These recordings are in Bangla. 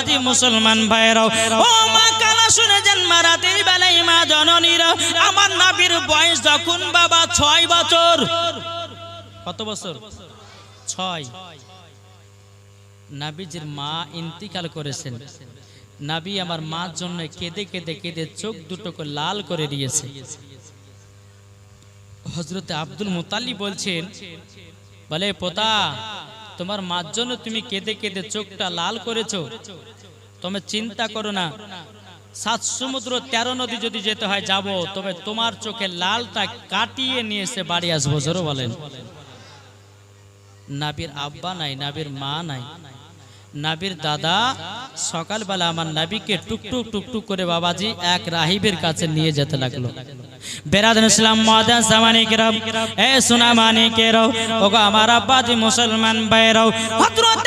বাবাজি মুসলমান ভাইরাও ও মা কালা শুনে যান মা রাতের বেলায় মা জননীরা, আমার নাবির বয়স যখন বাবা ছয় বছর। কত বছর? ছয়। নাবিজির মা ইন্তিকাল করেছেন। নাবি আমার মার জন্য কেঁদে কেঁদে কেঁদে চোখ দুটোকে লাল করে দিয়েছে। হজরতে আব্দুল মুতাল্লি বলছেন, বলে, পোতা তোমার মার জন্য তুমি কেঁদে কেঁদে চোখটা লাল করেছ। তুমি চিন্তা করো না। সাত সমুদ্র তেরো নদী যদি যেতে হয় যাব, তবে তোমার চোখে লালটা কাটিয়ে নিয়ে এসে বাড়ি আসব, জোরো বলেন। নাবির আব্বা নাই, নাবির মা নাই। নাবির দাদা সকালবেলা আমার নাবিকে টুকটুক টুকটুক করে বাবাজি এক রাহিবের কাছে নিয়ে যেতে লাগল। বেরাদন ইসলাম মাদান সামানি কেরাম এ সোনা মানি কেরাও ওগো আমার আব্বাজি মুসলমান ভাইরাও হযরত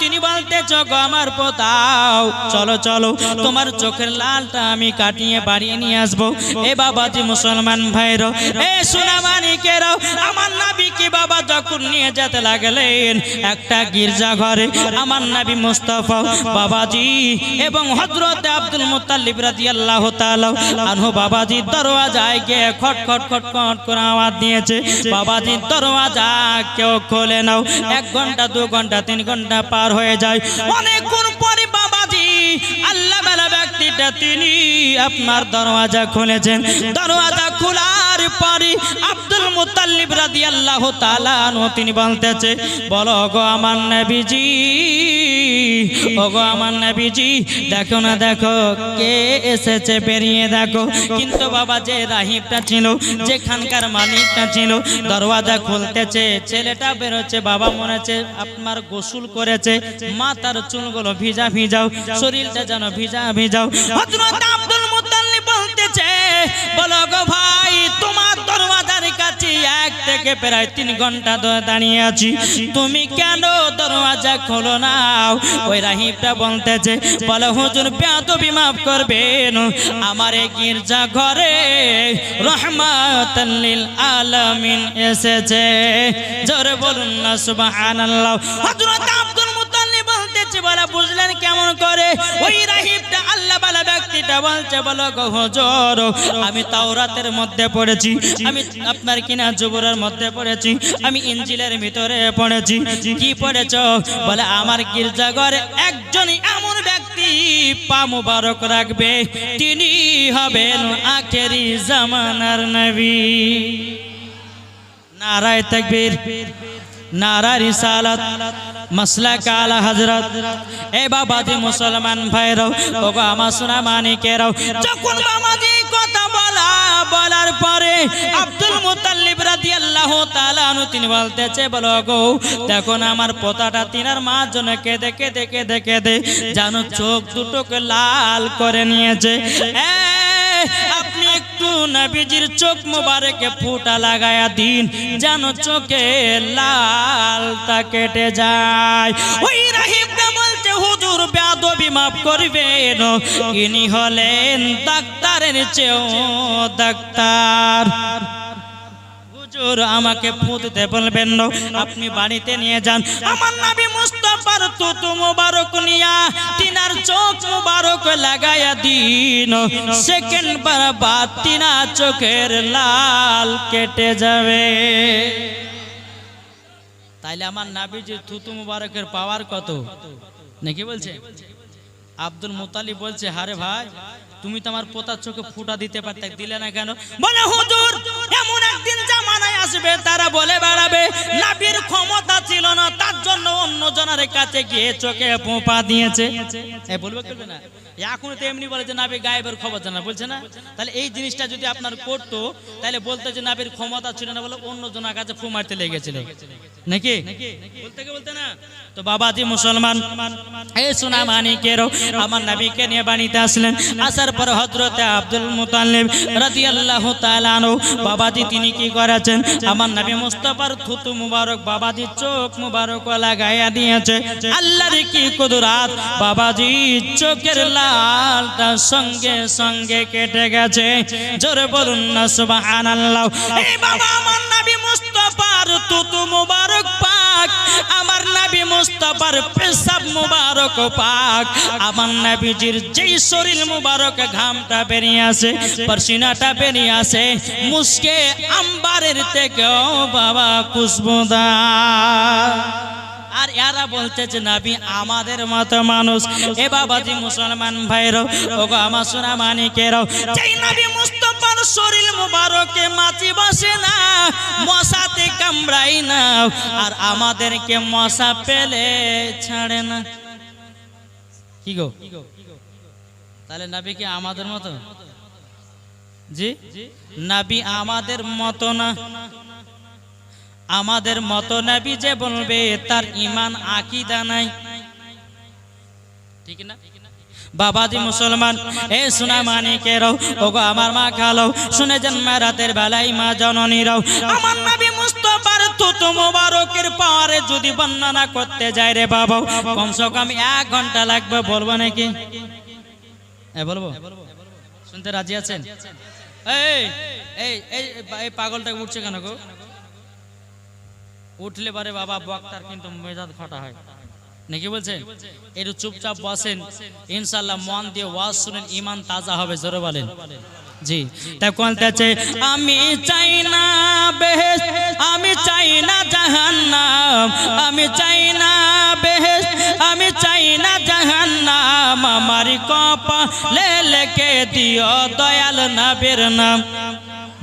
তিনি বলতে গো আমার পোতাও। চলো চলো, তোমার চোখের লালটা আমি কাটিয়ে বাড়িয়ে নিয়ে আসব। এ বাবাজি মুসলমান ভাইরাও এ সোনা মানি কেরাও আমার নাবিকে বাবা যখন নিয়ে যেতে লাগলেন? একটা গির্জা ঘরে আমার নাবি মুস্তাফা বাবাজি এবং হযরত আব্দুল মুত্তালিব রাদিয়াল্লাহু তাআলা আনহু বাবাজি দরওয়াজায় গিয়ে খট খট খট খট করে আওয়াজ দিয়েছে, বাবাজি, দরওয়াজা কেউ খোলে নাও। এক ঘণ্টা, দু ঘণ্টা, তিন ঘণ্টা পার হয়ে যায়। অনেকক্ষণ পরে বাবাজি আল্লাহ ব্যক্তিটা তিনি আপনার দরওয়াজা খুলেছেন। দরওয়াজা খোলার পরে আব্দুল মুতাল্লিব রাদিয়াল্লাহু তাআলা আনহু, তিনি বলতেছে, বলো গো আমার নবীজি ওগো আমার নবীজি, দেখো না, দেখো, কে এসেছে বেরিয়ে দেখো। কিন্তু বাবা যে রাহিবটা ছিল, যেখানকার মালিকটা ছিল, দরওয়াজা খুলতেছে, ছেলেটা বেরোচ্ছে, বাবা মনে হচ্ছে আপনার গোসল করেছে, মাথার চুলগুলো ভিজা ভিজাও, শরীরটা যেন ভিজা ভিজাও। আব্দুল মুত্তালিব বলতেছে, বলো গো ভাই, তোমার দরওয়াজার প্রায় তিন ঘণ্টা ধরে দাঁড়িয়ে আছি। তুমি কেন দরওয়াজা খোলো না? ওই রাহিবটা বলতেছে, বলে, হুজুর, বেয়াদবি মাফ করবেন। আমার এই গির্জা ঘরে রহমাতাল্লিল আলমিন এসেছে। জোরে বলুন না, সুবহানাল্লাহ। হযরত কেমন করে? ওই রাহিবটা আল্লাহ বালা ব্যক্তিটা বলছে, বলো গো আমি তাওরাতের মধ্যে পড়েছি, আমি আপনার কিনা জুবুরের মধ্যে পড়েছি, আমি ইঞ্জিলের ভিতরে পড়েছি। কি পড়েছ? বলে, আমার গির্জাঘরে একজনই এমন ব্যক্তি পা মুবারক রাখবে, তিনি হবেন আখেরি জামানার নবী। নারায় তাকবীর। নারা রিসালাত মাসলা কালা হজরত এ বাবা বাবাজি মুসলমান ভাইরাও ওগো আমার সোনা মানিকেরাও যখন বাবাজি কথা বলা বলার পরে আব্দুল মুতাল্লিব রাদিয়াল্লাহু তাআলা আনহু তিনি বলতেছে বলো গো দেখুন আমার পোতাটা তিনার মার জন্য কেঁদে কেঁদে কেঁদে কেঁদে জানো চোখ দুটোকে লাল করে নিয়েছে। এ, নবীজির চোখ মোবারকে ফুটা লাগায়া দিন, যেন চোখে লাল তা কেটে যায়। ওই রাহিবটা বলছে, হুজুর, বেয়াদবি মাফ করবেন। ইনি হলেন ডাক্তারের চেয়েও ডাক্তার। হুজুর, আমাকে ফুটতে বলবেন না। আপনি বাড়িতে নিয়ে যান। আমার নাবি মুস্তাফার তুতু মুবারক নিয়া তিনার চোখ মুবারক লাগায়া দিন। সেকেন্ড বার বাদ তিনা চোখের লাল কেটে যাবে। তাইলে আমার নাবিজির থুতু মুবারকের পাওয়ার কত? নাকি বলছে? আব্দুল মুতালিব বলছে, হারে ভাই, তুমি তো আমার পোতার চোখে ফুটা দিতে পারতে, দিলে না কেন? বলে, হুজুর, এমন একদিন জামানায় আসবে, তারা বলে বেড়াবে নাবির ক্ষমতা ছিল না, তার জন্য অন্য জনের কাছে গিয়ে চোখে পোপা দিয়েছে। বলবে না? এখন তো এমনি বলে যে নাবি গায়েবের খবর জানা বলছে না? তাহলে এই জিনিসটা যদি আপনার করতো, তাহলে বলতো যে নাবির ক্ষমতা ছিল না বলে অন্য জনের কাছে ফু মারতে লেগেছিল নাকি? বলতে বলতে না? তো বাবাজি মুসলমান এই সোনা মানিকেরও আমার নবীকে নিয়ে বাড়িতে আসলেন। আসার পর হজরতে আব্দুল মুতাল্লিব রাদিয়াল্লাহু তাআলা আনহু, বাবাজি, তিনি কি করেছেন? আমার নবী মুস্তাফার থুতু মুবারক বাবাজি চোখ মুবারক লাগাইয়া দিয়েছে। আল্লাহর কি কুদরাত? বাবাজি চোখের লালটা সঙ্গে সঙ্গে কেটে গেছে। জোরে বলুন না, সুবহানাল্লাহ। এই বাবা তুতু মুবারক পাক। আমার পেশাব মুবারক পাক। আমার শরীর মুবারক ঘামটা বেরিয়ে আসে বেরিয়ে আসে, মুসকে আম্বারের থেকেও বাবা খুশবুদা আর এরা বলতেছে, নাবি, আমাদের মতো মানুষ। এ বাবাজি মুসলমান ভাইরাও ওগো আমার সোনা মানিকেরাও যেই নবী মুস্তফার শরীর মুবারকে মাছি বসে না, মশাতে কামড়াই না, আর আমাদেরকে মশা পেলে ছাড়ে না। কি গো? তাহলে নাবি কি আমাদের মতো? জি? নাবি আমাদের মতো না। আমাদের মতো নবী যে বলবে, তার ইমান আকিদা নাই। ঠিক না? বাবাজি মুসলমান, এ সোনা মানিকেরাও ওগো আমার মা খালো শুনে যান রাতের বেলায় মা জননীরাও আমার নবী মুস্তফার তুতু মোবারকের পাওয়ারে যদি বর্ণনা করতে যায় রে বাবা কমসে কম এক ঘণ্টা লাগবে, বলব নাকি? এ, বলব? শুনতে রাজি আছেন? এই এই এই পাগলটা উঠছে কেন গো? উঠলে পারে বাবা বক্তার কিন্তু মেজাজ ফাটা হয়। নাকি বলছেন একটু চুপচাপ বসেন। ইনশাল্লাহ মন দিয়ে ওয়াজ শুনেন ইমান তাজা হবে, জোরে বলেন। জি। বলতেছে আমি চাই না বেহেস আমি চাই না জাহান্নাম, আমি চাই না বেহেস আমি চাই না জাহান্নাম। আমার কপা লেকে দিও দয়াল নবীর নাম।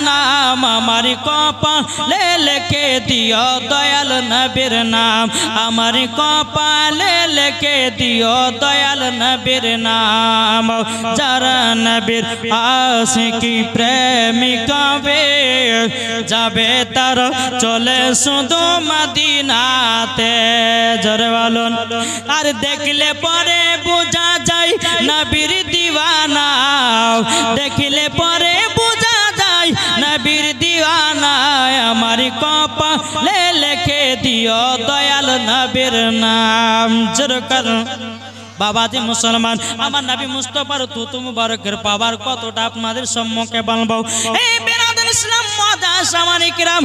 জাহান্নাম আমার কপালে লেখে দিও দয়াল নবীর নাম। আমার কপালে লেখে দিও দয়াল নবীর নাম। যারা নবীর আশিকি প্রেমিকা যাবে তার চলে শুধু মদিনাতে। জোরে বলুন। আর দেখলে পরে বোঝা যায় নবীর দিওয়ানা। দেখলে পরে আমার কপা লে লেখে দিও দয়াল নবীর নাম। জোর বাবা যে মুসলমান, আমার নবী মুস্তফার তুতু মুবারকের পাবার কতটা আপনাদের সম্মুখে বলব। এই বেরাদ ইসলাম মাদা সামানিকরাম